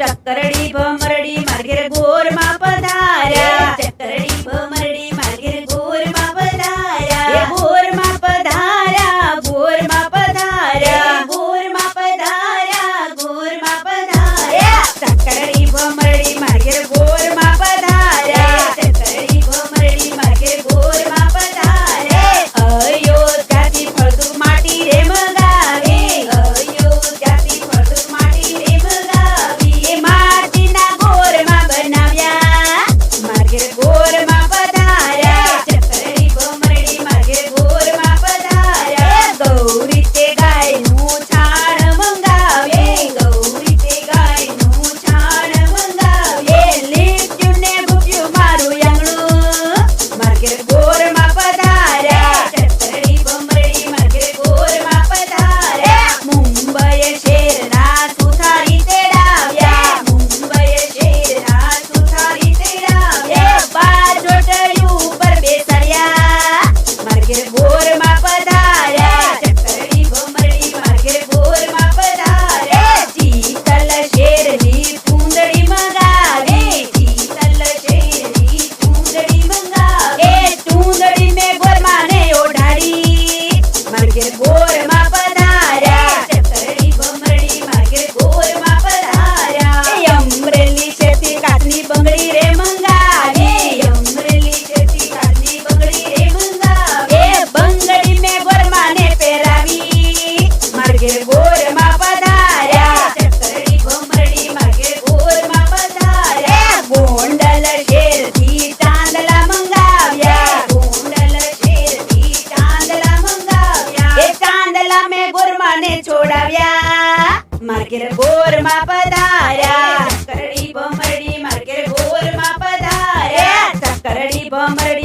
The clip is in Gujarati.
चक्करी डी માર્ગે ગોરમાં પધાર્યા. બંગડી રે મંગાવી. અમરેલી છે બંગડી રે મંગાવી. એ બંગડી માર્ગે મને છોડાવ્યા. માર્કેર ગોરમાં પધાર્યા. કરડી ભમરડી માર્કેર ગોરમાં પધાર્યા. કરડી ભમરડી